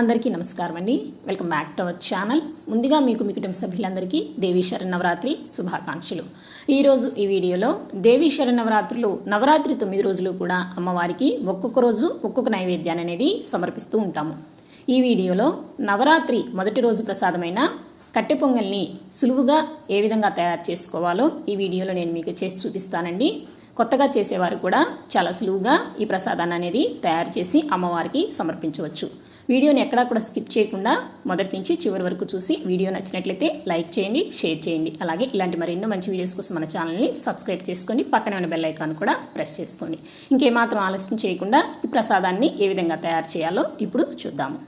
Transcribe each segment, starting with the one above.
అందరికీ నమస్కారం అండి. Welcome back to our channel. ముందుగా మీకు మీ కుటుంబ సభ్యులందరికీ దేవీ నవరాత్రి శుభాకాంక్షలు. ఈరోజు ఈ వీడియోలో దేవీ నవరాత్రులు నవరాత్రి తొమ్మిది రోజులు కూడా అమ్మవారికి ఒక్కొక్క రోజు ఒక్కొక్క నైవేద్యాన్ని అనేది సమర్పిస్తూ ఉంటాము. ఈ వీడియోలో నవరాత్రి మొదటి రోజు ప్రసాదమైన కట్టె పొంగల్ని సులువుగా ఏ విధంగా తయారు చేసుకోవాలో ఈ వీడియోలో నేను మీకు చేసి చూపిస్తానండి. కొత్తగా చేసేవారు కూడా చాలా సులువుగా ఈ ప్రసాదాన్ని అనేది తయారు చేసి అమ్మవారికి సమర్పించవచ్చు. వీడియోని ఎక్కడా కూడా స్కిప్ చేయకుండా మొదటి నుంచి చివరి వరకు చూసి వీడియో నచ్చినట్లయితే లైక్ చేయండి షేర్ చేయండి. అలాగే ఇలాంటి మరెన్నో మంచి వీడియోస్ కోసం మన ఛానల్ని సబ్స్క్రైబ్ చేసుకోండి పక్కనే ఉన్న బెల్ ఐకాన్ కూడా ప్రెస్ చేసుకోండి. ఇంకేమాత్రం ఆలస్యం చేయకుండా ఈ ప్రసాదాన్ని ఏ విధంగా తయారు చేయాలో ఇప్పుడు చూద్దాము.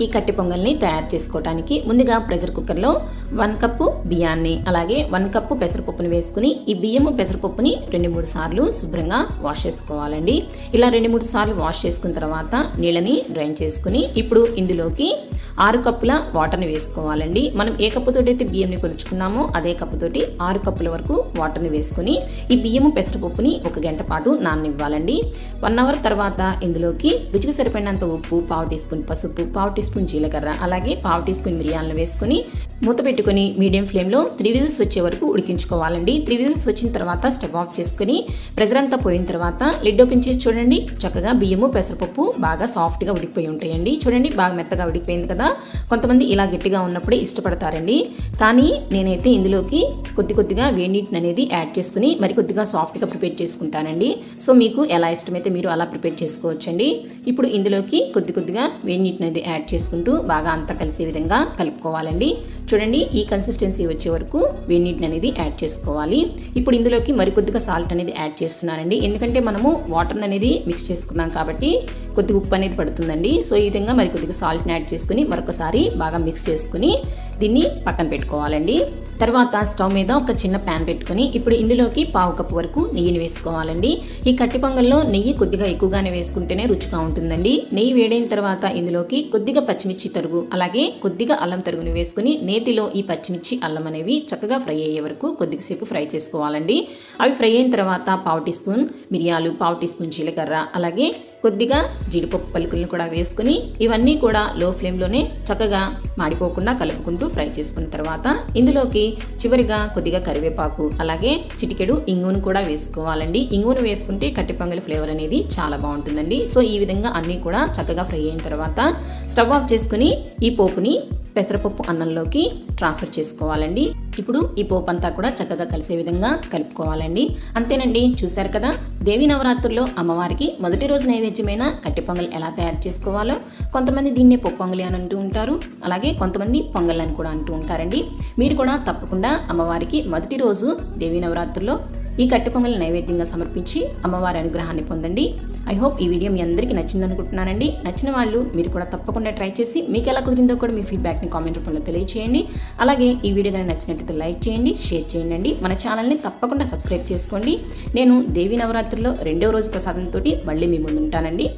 ఈ కట్టి పొంగల్ని తయారు చేసుకోవడానికి ముందుగా ప్రెషర్ కుక్కర్లో వన్ కప్పు బియ్యాన్ని అలాగే వన్ కప్పు పెసరపప్పుని వేసుకుని ఈ బియ్యము పెసరపప్పుని రెండు మూడు సార్లు శుభ్రంగా వాష్ చేసుకోవాలండి. ఇలా రెండు మూడు సార్లు వాష్ చేసుకున్న తర్వాత నీళ్ళని డ్రైన్ చేసుకుని ఇప్పుడు ఇందులోకి ఆరు కప్పుల వాటర్ని వేసుకోవాలండి. మనం ఏ కప్పుతోటి అయితే బియ్యంని కొలుచుకున్నామో అదే కప్పుతోటి ఆరు కప్పుల వరకు వాటర్ని వేసుకుని ఈ బియ్యము పెసరపప్పుని ఒక గంట పాటు నాననివ్వాలండి. వన్ అవర్ తర్వాత ఇందులోకి రుచికి సరిపడినంత ఉప్పు పావు టీ స్పూన్ పసుపు పావు టీ స్పూన్ జీలకర్ర అలాగే పావు టీ స్పూన్ మిరియాలను వేసుకుని మూత పెట్టుకుని మీడియం ఫ్లేమ్లో త్రీ విజిల్స్ వచ్చే వరకు ఉడికించుకోవాలండి. త్రీ విజిల్స్ వచ్చిన తర్వాత స్టవ్ ఆఫ్ చేసుకుని ప్రెషర్ అంతా పోయిన తర్వాత లిడ్ ఓపెన్ చేసి చూడండి. చక్కగా బియ్యము పెసరపప్పు బాగా సాఫ్ట్గా ఉడికిపోయి ఉంటాయండి. చూడండి బాగా మెత్తగా ఉడికిపోయింది కదా. కొంతమంది ఇలా గట్టిగా ఉన్నప్పుడే ఇష్టపడతారండి. కానీ నేనైతే ఇందులోకి కొద్ది కొద్దిగా వేడినీటిని అనేది యాడ్ చేసుకుని మరి కొద్దిగా సాఫ్ట్గా ప్రిపేర్ చేసుకుంటానండి. సో మీకు ఎలా ఇష్టమైతే మీరు అలా ప్రిపేర్ చేసుకోవచ్చండి. ఇప్పుడు ఇందులోకి కొద్ది కొద్దిగా వేడినీటిని అనేది యాడ్ చేసుకుంటూ బాగా అంతా కలిసే విధంగా కలుపుకోవాలండి. చూడండి ఈ కన్సిస్టెన్సీ వచ్చే వరకు వేడినీటిని అనేది యాడ్ చేసుకోవాలి. ఇప్పుడు ఇందులోకి మరికొద్దిగా సాల్ట్ అనేది యాడ్ చేస్తున్నానండి. ఎందుకంటే మనము వాటర్ అనేది మిక్స్ చేసుకున్నాం కాబట్టి కొద్దిగా ఉప్పు అనేది పడుతుందండి. సో ఈ విధంగా మరి కొద్దిగా సాల్ట్ని యాడ్ చేసుకుని మరొకసారి బాగా మిక్స్ చేసుకుని దీన్ని పక్కన పెట్టుకోవాలండి. తర్వాత స్టవ్ మీద ఒక చిన్న ప్యాన్ పెట్టుకుని ఇప్పుడు ఇందులోకి పావు కప్పు వరకు నెయ్యిని వేసుకోవాలండి. ఈ కట్టి పొంగల్లో నెయ్యి కొద్దిగా ఎక్కువగానే వేసుకుంటేనే రుచిగా ఉంటుందండి. నెయ్యి వేడైన తర్వాత ఇందులోకి కొద్దిగా పచ్చిమిర్చి తరుగు అలాగే కొద్దిగా అల్లం తరుగుని వేసుకుని నేతిలో ఈ పచ్చిమిర్చి అల్లం అనేవి చక్కగా ఫ్రై అయ్యే వరకు కొద్దిసేపు ఫ్రై చేసుకోవాలండి. అవి ఫ్రై అయిన తర్వాత పావు టీ స్పూన్ మిరియాలు పావు టీ స్పూన్ జీలకర్ర అలాగే కొద్దిగా జీడిపప్పు పలుకులను కూడా వేసుకుని ఇవన్నీ కూడా లో ఫ్లేమ్లోనే చక్కగా మాడిపోకుండా కలుపుకుంటూ ఫ్రై చేసుకున్న తర్వాత ఇందులోకి చివరిగా కొద్దిగా కరివేపాకు అలాగే చిటికెడు ఇంగును కూడా వేసుకోవాలండి. ఇంగును వేసుకుంటే కట్టి ఫ్లేవర్ అనేది చాలా బాగుంటుందండి. సో ఈ విధంగా అన్నీ కూడా చక్కగా ఫ్రై అయిన తర్వాత స్టవ్ ఆఫ్ చేసుకుని ఈ పోపుని పెసరపప్పు అన్నంలోకి ట్రాన్స్ఫర్ చేసుకోవాలండి. ఇప్పుడు ఈ పోపు అంతా కూడా చక్కగా కలిసే విధంగా కలుపుకోవాలండి. అంతేనండి చూశారు కదా? దేవి నవరాత్రుల్లో అమ్మవారికి మొదటి రోజు నైవేద్యమైన కట్టి పొంగల్ ఎలా తయారు చేసుకోవాలో కొంతమంది దీన్నే పొంగలి అని అంటూ ఉంటారు. అలాగే కొంతమంది పొంగల్ అని కూడా అంటూ ఉంటారండి. మీరు కూడా తప్పకుండా అమ్మవారికి మొదటి రోజు దేవి నవరాత్రుల్లో ఈ కట్టి పొంగల్ నైవేద్యంగా సమర్పించి అమ్మవారి అనుగ్రహాన్ని పొందండి. ఐ హోప్ ఈ వీడియో మీ అందరికీ నచ్చింది అనుకుంటున్నానండి నచ్చిన వాళ్ళు మీరు కూడా తప్పకుండా ట్రై చేసి మీకు ఎలా కుదిరిందో కూడా మీ ఫీడ్బ్యాక్ని కామెంట్ రూపంలో తెలియచేయండి. అలాగే ఈ వీడియో కానీ నచ్చినట్లయితే లైక్ చేయండి షేర్ చేయండి మన ఛానల్ని తప్పకుండా సబ్స్క్రైబ్ చేసుకోండి. నేను దేవి నవరాత్రిలో రెండవ రోజు ప్రసాదంతో మళ్ళీ మీ ముందు ఉంటానండి.